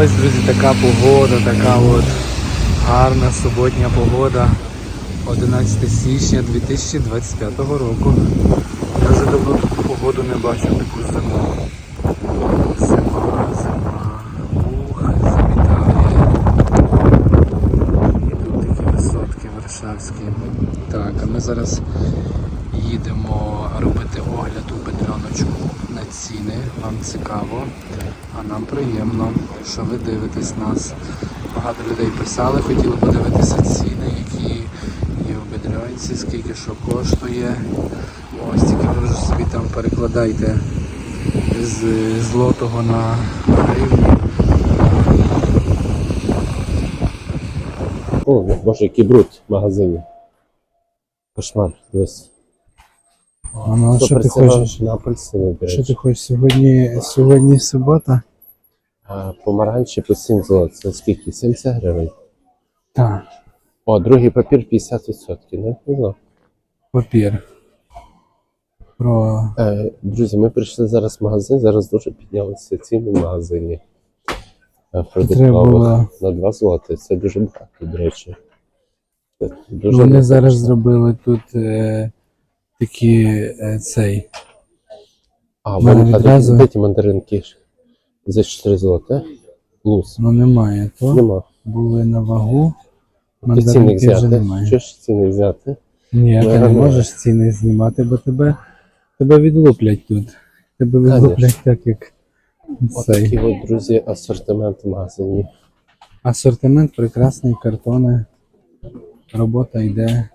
Ось, друзі, така погода, така от гарна суботня погода. 11 січня 2025 року. Я вже давно таку погоду не бачив, таку зиму. Зима, зима. Ух, замітає. І тут такі висотки варшавські. Так, а ми зараз їдемо робити огляд у Петряночку на ціни. Вам цікаво, а нам приємно, що ви дивитесь нас. Багато людей писали, хотіли подивитися ціни, які є в Бедрянці, скільки що коштує. Ось тільки ви вже собі там перекладайте з злотого на гривні. О, боже, який бруд в магазині. Кошмар, дивись. А ну, а що ти хочеш? На апельсини, до Що речі. ти хочеш? Сьогодні, сьогодні субота? А помаранчі по 7 злот. Це скільки? 70 гривень. Так, О, другий папір 50%. Не, знаю. папір. Про Е, друзі, ми прийшли зараз в магазин, зараз дуже піднялися ціни в магазині. Е, Треба Продуктових було- на 2 злоти. Це дуже багато, до речі. Це Дуже Вони багато. зараз зробили тут е, такі е, цей. А, мене вон, а відразу- мандаринки ж? За 4 злоти? Лус. Ну немає то. Нема. Були на вагу. Ти ціни вже взяти. немає. Що ж ціни взяти? Ні, ти не не можеш ціни знімати, бо тебе, тебе відлуплять тут. Тебе відлуплять так, як цей. Отакий от, друзі, асортимент в магазині. Асортимент прекрасний, картони. Робота йде.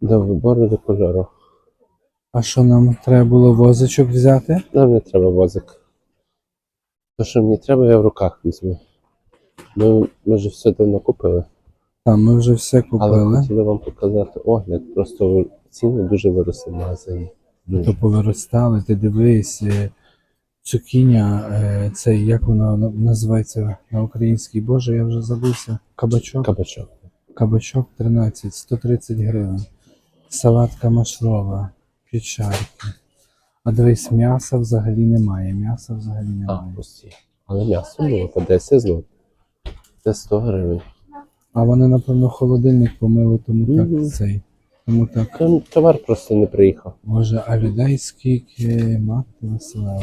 До вибору до кольору. А що нам треба було возичок взяти? Нам не треба возик. То, що мені треба, я в руках візьму. Ми, ми вже все давно купили, Там ми вже все але хотіли вам показати огляд. Просто ціни дуже виросли в магазині. Дуже. То повиростали, ти дивись, е, цукіня, е, цей, як воно називається на українській, боже, я вже забувся. Кабачок. Кабачок. Кабачок 13, 130 гривень. Салатка машлова, печарки. А дивись, м'яса взагалі немає. М'яса взагалі А, немає. пусті. Але м'ясо було по 10 злот. Це 100 гривень. А вони, напевно, холодильник помили, тому Мгм. так цей. Тому так. Там товар просто не приїхав. Боже, а людей скільки мати веселила.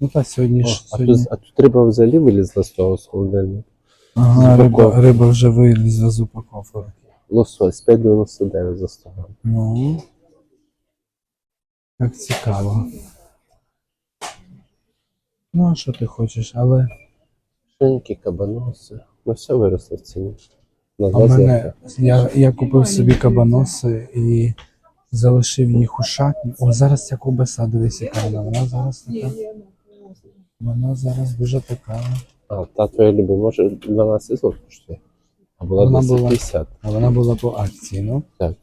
Ну та сьогодні О, ж а, сьогодні. тут, а тут риба взагалі вилізла з того з холодильника. Ага, з риба, упаковки. риба вже вилізла з упаковки. Лосось 5,99 за 100 грам. Ну. Як цікаво. Ну, а що ти хочеш, але Шинки, кабаноси. Ну все виросло в ціні. На а в мене я, я купив собі кабаноси і залишив їх у шатні. О, зараз ця ковбаса, дивись, яка вона. Вона зараз така. Вона зараз дуже така. А, та твоя любов може 12 злот коштує. А була- 250. А вона була по акції, ну. Так.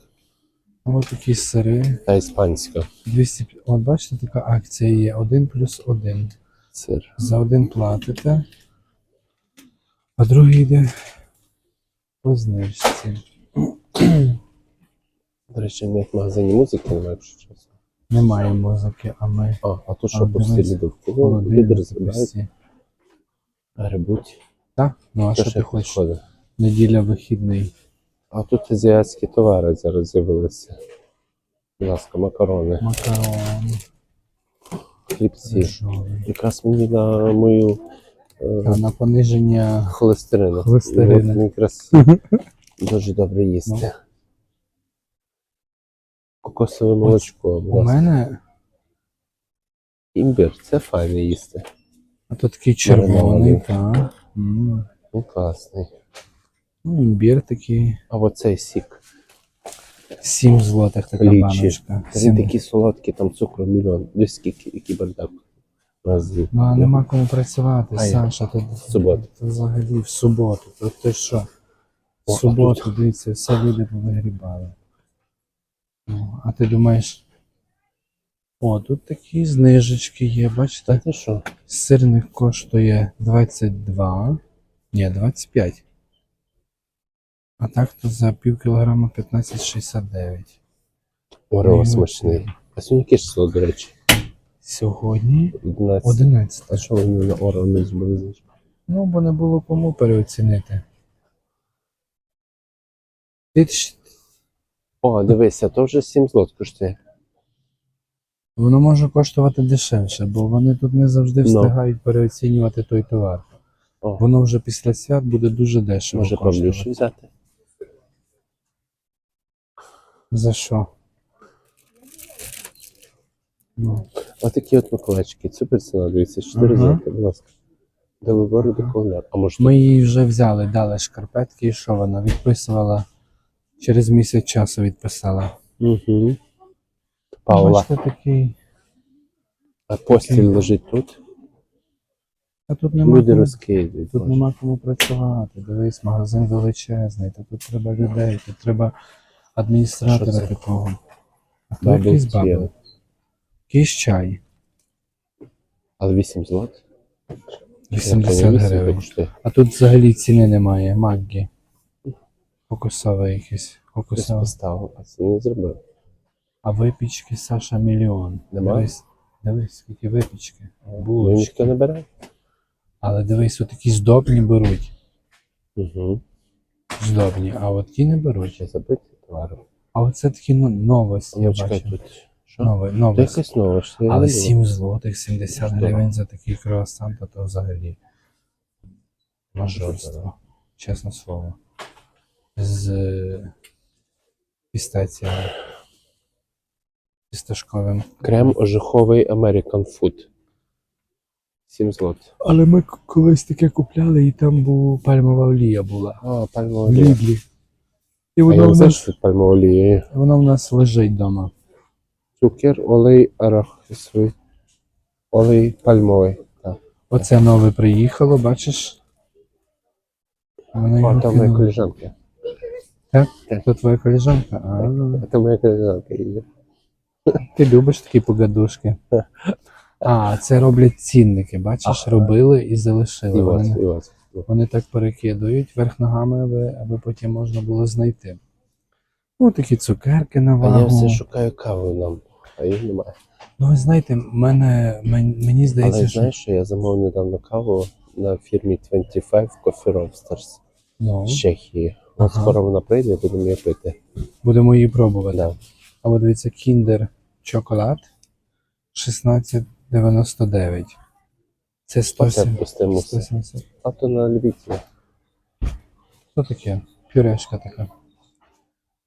Ось такі сири. Та іспанська. 200... От бачите, така акція є. Один плюс один. Сир. За один платите, а другий йде по знижці. До речі, ніяк в магазині музики немає, якщо чесно. Немає музики, а ми А, а тут що лідовки. Ну, люди холодильник грибуть. Так? Ну а що ти хочеш? Неділя вихідний. А тут азіатські товари зараз з'явилися. Будь ласка, макарони, Макарон, хлібці. Якраз мені на мою е, на пониження холестерину. Холестерину. От мені якраз дуже добре їсти. Ну. Кокосове молочко, будь у ласка. мене, Імбир, це файне їсти. а то такий червоний, Маринований. так. М. Ну, класний. Ну, імбір такий. А оцей сік. 7 злотих така Лічі. баночка. Сім. такий солодкий, там цукру мільйон. Десь скільки, який бардак. Магазин. Ну, а нема кому працювати, А як? Саша, В суботу. то взагалі в суботу. То ти що? О, В а суботу, дивіться, все люди повигрібали. Ну, а ти думаєш, о, тут такі знижечки є, Та бачите? ти що? Сирник коштує 22, ні, 25. А так то за пів кілограма 15,69. Орео смачний. А сьогодні яке число, до речі? Сьогодні 11. 11. А що вони на Орео не зробили? Ну, бо не було кому переоцінити. Ти О, дивися, то вже 7 злот коштує. Воно може коштувати дешевше, бо вони тут не завжди Ну. встигають переоцінювати той товар. О, Воно вже після свят буде дуже дешево. може коштувати. Взяти. За що? Ну, Отакі от Миколаївчики, супер ціна, дивіться, 4 Ага. злоти, будь ласка. До вибору до календар. А може Ми її вже взяли, дали шкарпетки, і що вона відписувала через місяць часу відписала. Угу. Павла, Бачите, такий. а постіль такий. лежить тут. А тут нема, Люди кому, розкидають. тут Боже. нема кому працювати. Дивись, магазин величезний, та тут треба людей, тут треба адміністратора такого. А то якийсь бабл. Якийсь чай. Але 8 злот. 80 гривень. А тут взагалі ціни немає, Маггі. Кокосове якесь. Кокосове. поставив, а це не зробив. А випічки Саша мільйон. Дивись, дивись, скільки випічки. Ну, Булочки. ніхто не бере. Але дивись, от такі здобні беруть. Угу. Здобні, а от ті не беруть. Ще забити товаром. А оце такі ну, новості, я бачу. тут. Що? То новості. якась нова, я Але не 7 злотих, 70 Що? гривень за такий круасан, то, то взагалі. Мажорство. Чесне слово. З е, пістаціями. Пісташковим. Крем ожиховий American Food. 7 злот. Але ми к- колись таке купляли, і там був пальмова олія була. А, пальмова В олія. Лідлі. І воно в, нас, що тут воно в нас лежить вдома. Цукер, олей арахісовий. Олей пальмовий. Так. Оце нове приїхало, бачиш? Вони О, там моя кинули. колежанка. То твоя колежанка? А, Це моя колежанка їде. ти любиш такі погадушки. А, це роблять цінники, бачиш, Ага. робили і залишили. І Вони, і вас. Вони так перекидують верх ногами, аби, аби потім можна було знайти. Ну, такі цукерки на А я все шукаю каву нам, а їх немає. Ну, ви знаєте, мене, мен- мені здається, Але що знаєш, що я замовив недавно каву на фірмі 25 Coffee Roasters ну, з Чехії. От Ага. скоро вона прийде, будемо її пити. будемо її пробувати. Да. А от дивіться, Kinder Chocolate 1699. Це Оце 170. пустимо 170. А то на любителя. Що таке? Пюрешка така.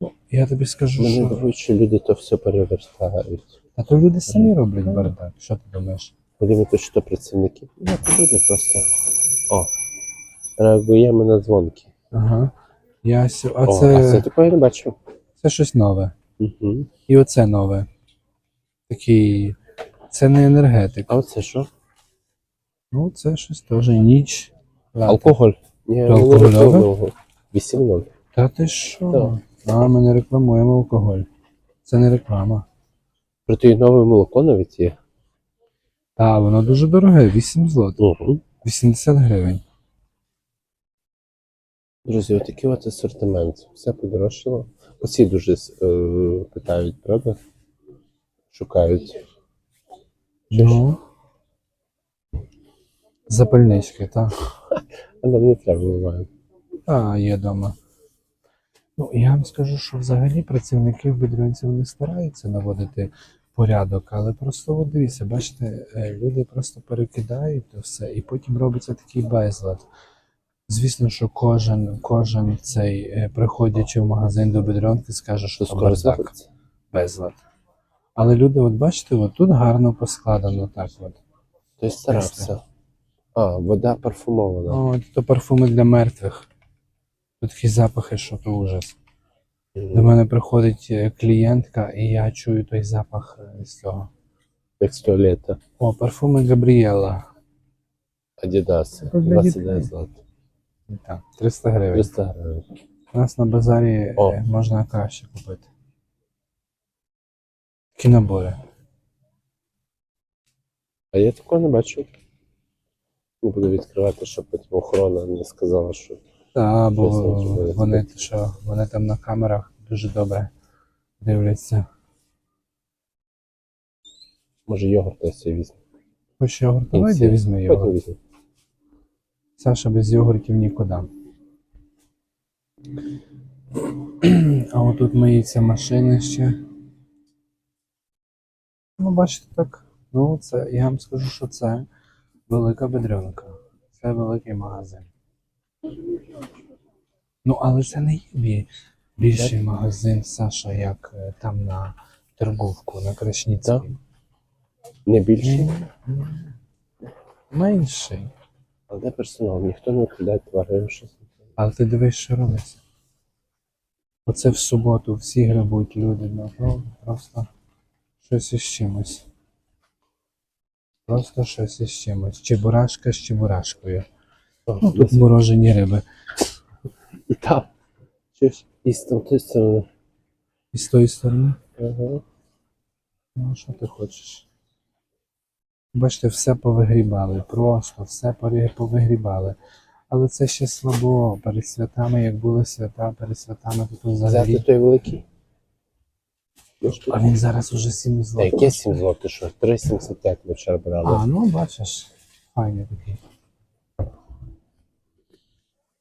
Ну, я тобі скажу, Мене що. що люди то все перевертають. А то люди самі роблять бардак. Що ти думаєш? Подивити, що то працівники. Ну, то люди просто. О, реагуємо на дзвонки. Ага. Я сю... А О, це, а це такого я не бачив. це щось нове. Угу. І оце нове. Такий. Це не енергетик. А оце що? Ну, це щось теж ніч. Алкоголь. Ні, не алкогольове? рекламуємо. 8-0. Та ти що? А, ми не рекламуємо алкоголь. Це не реклама. Проте і нове молоко навіть є. Та, воно дуже дороге, 8 злот. Угу. 80 гривень. Друзі, отакий от асортимент. Все подорожчало. Оці дуже е, питають, правда? Шукають. Ну. Запальнички, так. А нам не треба буває. А, є вдома. Ну, я вам скажу, що взагалі працівники в Бедрянці вони стараються наводити порядок, але просто от дивіться, бачите, е, люди просто перекидають то все, і потім робиться такий безлад. Звісно, що кожен, кожен цей, е, приходячи в магазин до Бедрянки, скаже, що там скоро бардак, безлад. Але люди, от бачите, от тут гарно поскладено так от. Хтось старався. А, вода парфумована. О, то парфуми для мертвих. Тут такі запахи, що то ужас. До мене приходить е, клієнтка, і я чую той запах е, з цього. Як з туалета. О, парфуми Габріела. Адідас. 29 дітей. злот. Так, 300 гривень. 300 гривень. У нас на базарі е, О. можна краще купити. Такі набори. А я такого не бачу. Не буду відкривати, щоб потім охорона не сказала, що Та, бо вони, що, вони там на камерах дуже добре дивляться. може йогурт ось і візьме. Хоч йогурт, давай де візьми Потім йогурт. візьме. Саша без йогуртів нікуди. А отут миються машини ще. Ну, бачите, так. Ну, це, я вам скажу, що це велика бедренка. Це великий магазин. Ну, але це не є бі- більший магазин, Саша, як е, там на торговку, на Крашніцькій. Не ні. Менший. Але де персонал? Ніхто не викладає тварин щось. Але ти дивись, що робиться. Оце в суботу всі грабують люди, ну просто щось із чимось. Просто щось із чимось. Чебурашка з чебурашкою. Ну, тут морожені риби. І там. Щось. І з тої сторони. І з тої сторони. Ага. Ну, що ти хочеш? Бачите, все повигрібали, просто все повигрібали. Але це ще слабо. Перед святами, як були свята, перед святами тут взагалі. Взяти той великий. А він зараз уже 7 Та злотих. яке 7 злотих, що 3,75 ми вчора брали. А, ну бачиш, файний такий.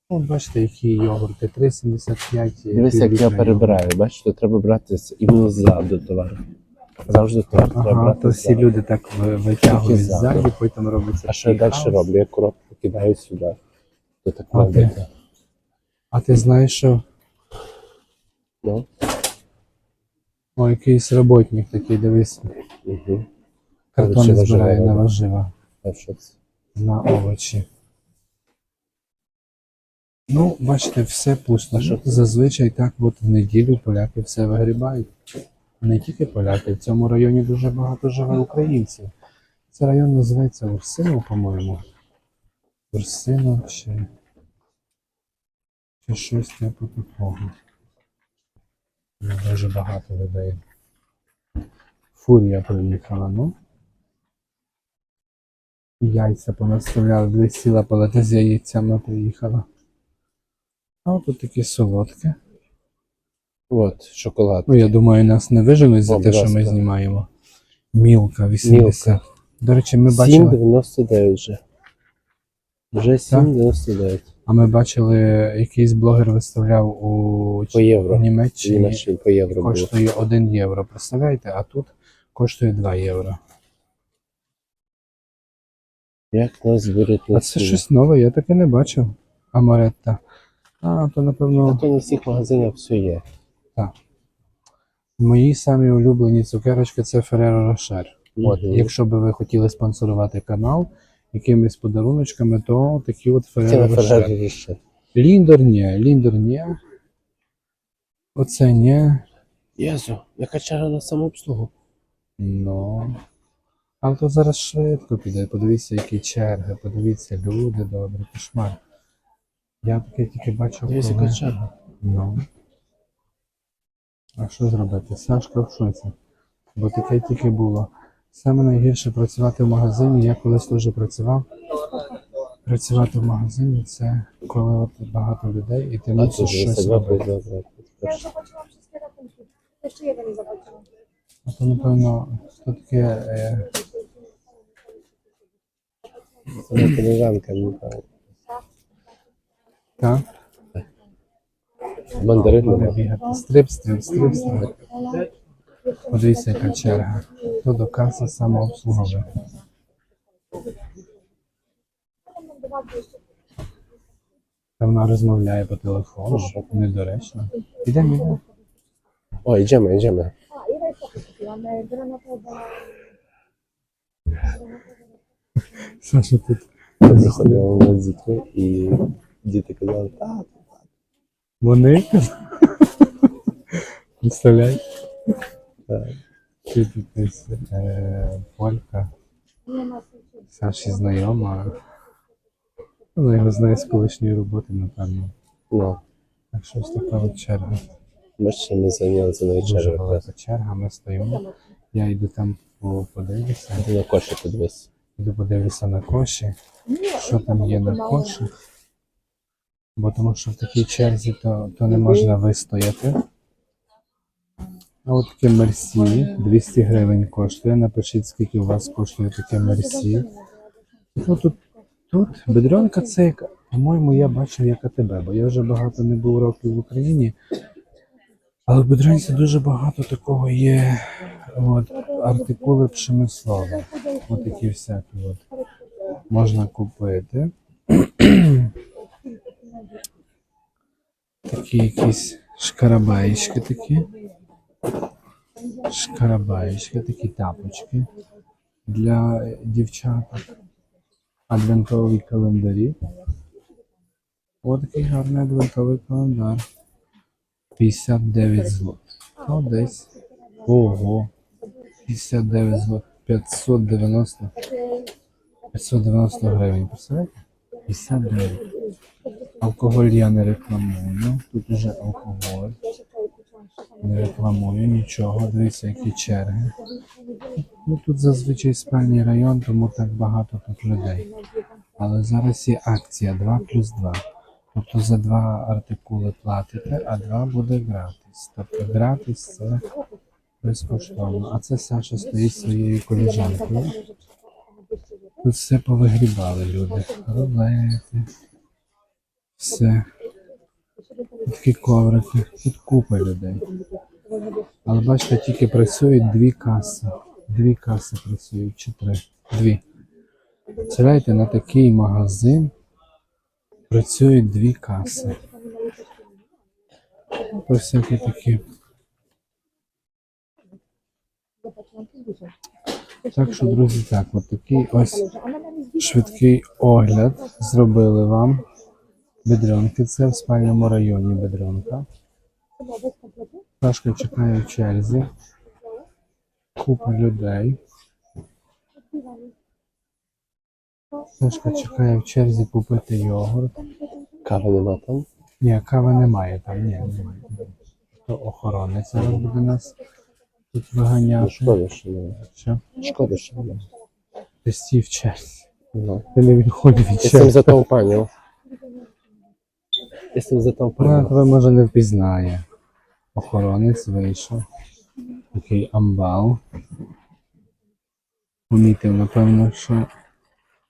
Ну, бачите, які йогурти, 3,75. Дивись, як я півлітра перебираю, бачиш, то треба брати з- іменно ззаду товар. Завжди товар треба Ага, брати то всі ззаду. люди так ви- витягують Тільки ззаду. ззаді, потім робиться. А що я такий далі хаос. роблю? Я коробку кидаю сюди. То так А має ти? А ти знаєш, що Ну, о, якийсь роботник такий, дивись, угу. Вижива, збирає на вожива, А що це? на овочі. Ну, бачите, все пусто. Що це? Зазвичай так от в неділю поляки все вигрібають. Не тільки поляки, в цьому районі дуже багато живе українців. Це район називається Урсинов, по-моєму. Урсинов чи, чи щось типу такого. Ну, Дуже багато людей. Фурія приїхала, ну. Яйця понаставляли, десь ціла палета з яйцями приїхала. А от тут такі солодкі. От, шоколад. Ну, я думаю, нас не виженуть за те, що ми знімаємо. Мілка 80. До речі, ми бачили, 7,99 вже. Вже 7,99. А ми бачили, якийсь блогер виставляв у По євро. Німеччині Німеччині по євро було. коштує 1 євро. Представляєте? А тут коштує 2 євро. Як нас беруть на А це щось нове, я таке не бачив. Амаретта. А, то напевно то не в всіх магазинах все є. Так. мої самі улюблені цукерочки це Ferrero Rocher. От, якщо би ви хотіли спонсорувати канал якимись подаруночками, то такі от ще. Ліндор ні, Ліндор ні. Оце ні. Єзу, яка черга на самообслугу? Ну. Але то зараз швидко піде. Подивіться, які черги, подивіться, люди добрі, кошмар. Я таке тільки бачив. Коли- яка черга. Ну. А що зробити? Сашка в шоці. Бо таке тільки було. Саме найгірше працювати в магазині. Я колись теж працював. Працювати в магазині це коли от багато людей і ти мусиш тут щось робити. добре. Ja zobaczyłam wszystkie ratunki. Jeszcze jeden nie zobaczyłam. А то, напевно, хто таке. Е, Це не колежанка, не знаю. так? Мандарин бігати. Стрип, стрип, стрип, стрип. Подивіться, яка черга. То до каси самообслуговує. Та вона розмовляє по телефону, недоречно. Ідемо, ідемо. О, йдемо, йдемо. Саша тут. Приходили у нас з дітьми і діти казали, так, Вони? Так. Ти тут десь полька. Саші знайома. Вона його знає з колишньої роботи, напевно. Ну, Так щось така от черга. ми зайняли за неї Дуже чергу. якраз. велика черга, ми стоїмо. Я йду там по- подивлюся. Ти на коші подивись. Йду подивлюся на коші, що там є на коші. Бо тому що в такій черзі то, то не можна вистояти. А от таке мерсі 200 гривень коштує. Напишіть, скільки у вас коштує таке мерсі. Ну тут Тут бедренка це, по-моєму, я бачив як АТБ, бо я вже багато не був років в Україні. Але в бедренці дуже багато такого є от, артикули пшемислові. От такі всякі от. Можна купити. Такі якісь шкарабаєчки такі. Шкарабаєчки, такі тапочки для дівчаток. Адвентові календарі. Ось такий гарний адвентовий календар. 59 злот. Ну, десь. Ого. 59 злот. 590. 590 гривень. Представляєте? 59. Алкоголь я не рекламую. Тут уже алкоголь. Не рекламую нічого. Дивіться, які черги. Ну тут зазвичай спальний район, тому так багато тут людей. Але зараз є акція 2 плюс 2. Тобто за два артикули платите, а два буде гратись. Тобто гратись це безкоштовно. А це Саша стоїть своєю коліжанкою. Тут все повигрібали люди. Рулети. Все. Такі коврики. Тут купа людей. Але бачите, тільки працюють дві каси. Дві каси працюють, чи три. Дві. Представляєте, на такий магазин працюють дві каси. Про всякі такі. Так що, друзі, так, от такий ось швидкий огляд зробили вам. Бедренки. Це в спальному районі бедренка. Сашка чекає в черзі. Купа людей. Сашка чекає в черзі купити йогурт. Кави нема там. Ні, кави немає там, ні, немає. То охоронець зараз буде нас тут Ну, виганяти. шкода, що немає. Що? Шкода, що немає. Ти стів в черзі. Ну. Ти не відходив від черзі. za tą panią. Jestem za tą Вона тебе може не впізнає. Охоронець вийшов. Такий амбал. Помітив, напевно, що.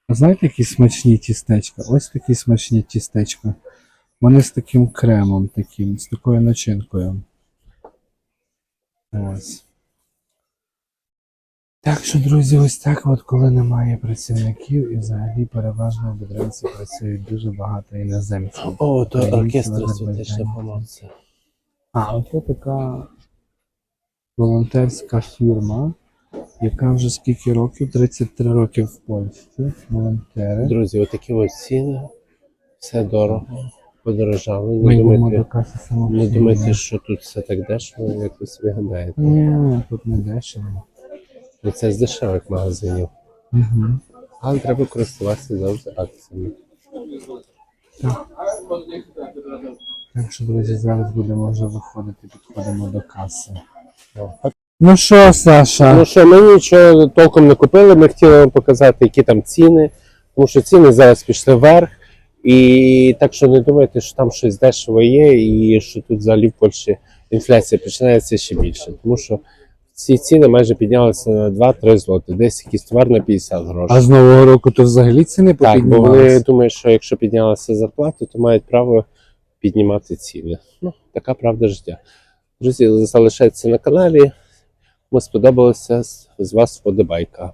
А знаєте, які смачні тістечка? Ось такі смачні тістечка. Вони з таким кремом, таким, з такою начинкою. Ось. Так що, друзі, ось так от, коли немає працівників і взагалі переважно в Бедренці працюють дуже багато іноземців. Українці, orkiestra азербайджанці. skuteczna pomocy. А, оце така волонтерська фірма, яка вже скільки років? 33 роки в Польщі. Волонтери. Друзі, отакі от ціни. Все дорого. Подорожали. Ми Не думайте, не думайте, що тут все так дешево, як ви собі гадаєте. Ні, тут не дешево. І це з дешевих магазинів. Угу. Але треба користуватися завжди акціями. Так що, друзі, зараз будемо вже виходити, підходимо до каси. Ну що, Саша? Ну що, ми нічого толком не купили, ми хотіли вам показати, які там ціни, тому що ціни зараз пішли вверх. І так що не думайте, що там щось дешево є, і що тут взагалі в Польщі інфляція починається ще більше. Тому що ці ціни майже піднялися на 2-3 злоти, десь якийсь товар на 50 грошей. А з нового року то взагалі ціни Так, бо вони попіднімалися? думають, що якщо піднялася зарплата, то мають право піднімати ціни. Ну, така правда життя. Друзі, залишайтеся на каналі. Ми сподобалося, з вас вподобайка.